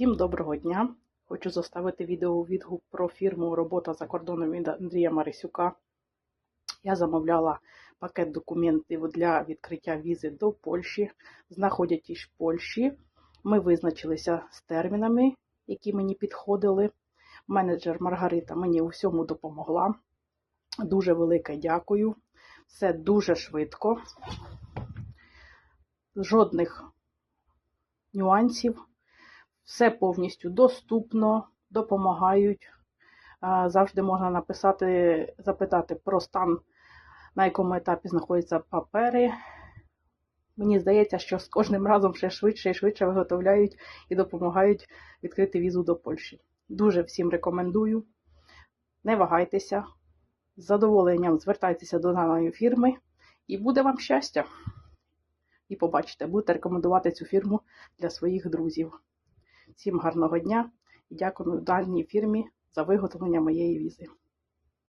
Всім доброго дня! Хочу заставити відео відгук про фірму Робота за кордоном від Андрія Марисюка. Я замовляла пакет документів для відкриття візи до Польщі. Знаходячись в Польщі, ми визначилися з термінами, які мені підходили. Менеджер Маргарита мені у всьому допомогла. Дуже велике дякую. Все дуже швидко. Жодних нюансів. Все повністю доступно, допомагають. Завжди можна написати, запитати про стан, на якому етапі знаходяться папери. Мені здається, що з кожним разом ще швидше і швидше виготовляють і допомагають відкрити візу до Польщі. Дуже всім рекомендую. Не вагайтеся, з задоволенням звертайтеся до даної фірми і буде вам щастя. І побачите, будете рекомендувати цю фірму для своїх друзів. Всім гарного дня і дякую даній фірмі за виготовлення моєї візи.